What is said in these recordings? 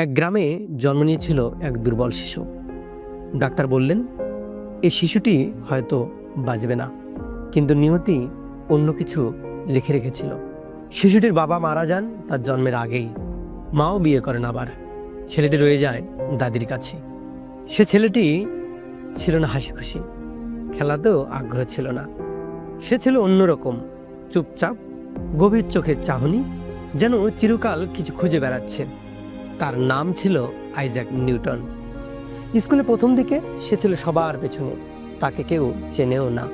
এক গ্রামে জন্ম নিয়েছিল এক দুর্বল শিশু। ডাক্তার বললেন এই শিশুটি হয়তো বাঁচবে না। কিন্তু নিয়তি অন্য কিছু লিখে রেখেছিল। শিশুটির বাবা মারা যান তার জন্মের আগেই। মাও বিয়ে করেন আবার। ছেলেটি রয়ে যায় দাদির কাছে। সে ছেলেটি ছিল না হাসি খুশি খেলাতেও আগ্রহ ছিল না। সে ছিল অন্যরকম, চুপচাপ, গভীর চোখের চাহনি, যেন চিরকাল কিছু খুঁজে বেড়াচ্ছে। তার নাম ছিল আইজ্যাক নিউটন। স্কুলে প্রথম দিকে সে ছিল সবার পেছনে, তাকে কেউ চেনেও না।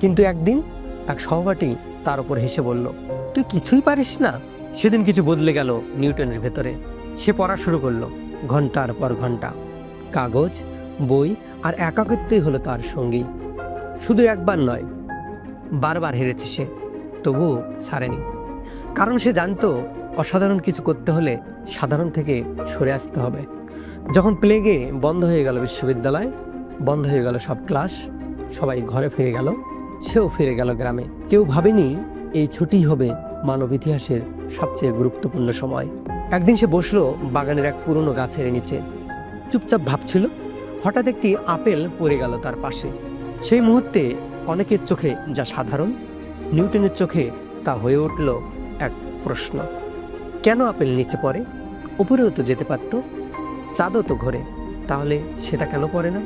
কিন্তু একদিন এক সহপাঠী তার উপর হেসে বলল, তুই কিছুই পারিস না? সেদিন কিছু বদলে গেল নিউটনের ভেতরে। সে পড়া শুরু করল ঘণ্টার পর ঘণ্টা। কাগজ, বই আর একাকিত্বই হলো তার সঙ্গী। শুধু একবার নয়, বারবার হেরেছে সে, তবুও ছাড়েনি। কারণ সে জানতো অসাধারণ কিছু করতে হলে সাধারণ থেকে সরে আসতে হবে। যখন প্লেগে বন্ধ হয়ে গেল বিশ্ববিদ্যালয়, বন্ধ হয়ে গেল সব ক্লাস, সবাই ঘরে ফিরে গেল, সেও ফিরে গেল গ্রামে। কেউ ভাবেনি এই ছুটি হবে মানব ইতিহাসের সবচেয়ে গুরুত্বপূর্ণ সময়। একদিন সে বসল বাগানের এক পুরনো গাছের নিচে। চুপচাপ ভাবছিল, হঠাৎ একটি আপেল পড়ে গেল তার পাশে। সেই মুহূর্তে অনেকের চোখে যা সাধারণ, নিউটনের চোখে তা হয়ে উঠল এক প্রশ্ন। কেন আপেল নিচে পড়ে? উপরেও তো যেতে পারতো। চাঁদও তো ঘোরে। তাহলে সেটা কেন পড়ে না?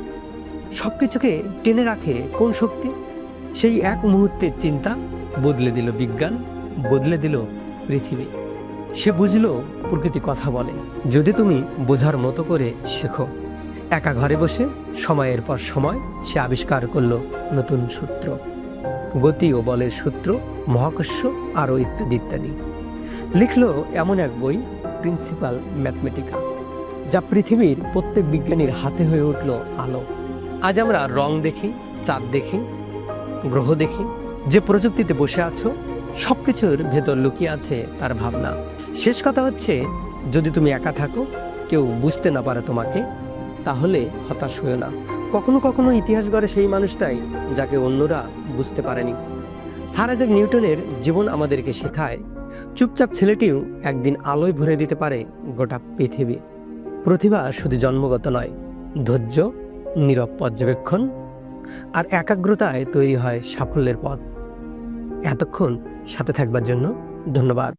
সব কিছুকে টেনে রাখে কোন শক্তি? সেই এক মুহূর্তের চিন্তা বদলে দিল বিজ্ঞান, বদলে দিল পৃথিবী। সে বুঝলো প্রকৃতি কথা বলে। যদি তুমি বোঝার মতো করে শেখো। একা ঘরে বসে সময়ের পর সময় সে আবিষ্কার করল নতুন সূত্র। গতি ও বলের সূত্র, মহাকর্ষ, আরও ইত্যাদি ইত্যাদি। লিখলো এমন এক বই প্রিন্সিপাল ম্যাথমেটিকা যা পৃথিবীর প্রত্যেক বিজ্ঞানীর হাতে হয়ে উঠল আলো। আজ আমরা রং দেখি, চাঁদ দেখি, গ্রহ দেখি, যে প্রযুক্তিতে বসে আছো সব কিছুর ভেতর লুকিয়ে আছে তার ভাবনা। শেষ কথা হচ্ছে, যদি তুমি একা থাকো, কেউ বুঝতে না পারে তোমাকে, তাহলে হতাশ হয়েও না। কখনো কখনো ইতিহাস গড়ে সেই মানুষটাই যাকে অন্যরা বুঝতে পারেনি। স্যার আইজাক নিউটনের জীবন আমাদেরকে শেখায় চুপচাপ ছেলেটিও একদিন আলোয় ভরে দিতে পারে গোটা পৃথিবী। প্রতিভা শুধু জন্মগত নয়, ধৈর্য, নীরব পর্যবেক্ষণ আর একাগ্রতায় তৈরি হয় সাফল্যের পথ। এতক্ষণ সাথে থাকবার জন্য ধন্যবাদ।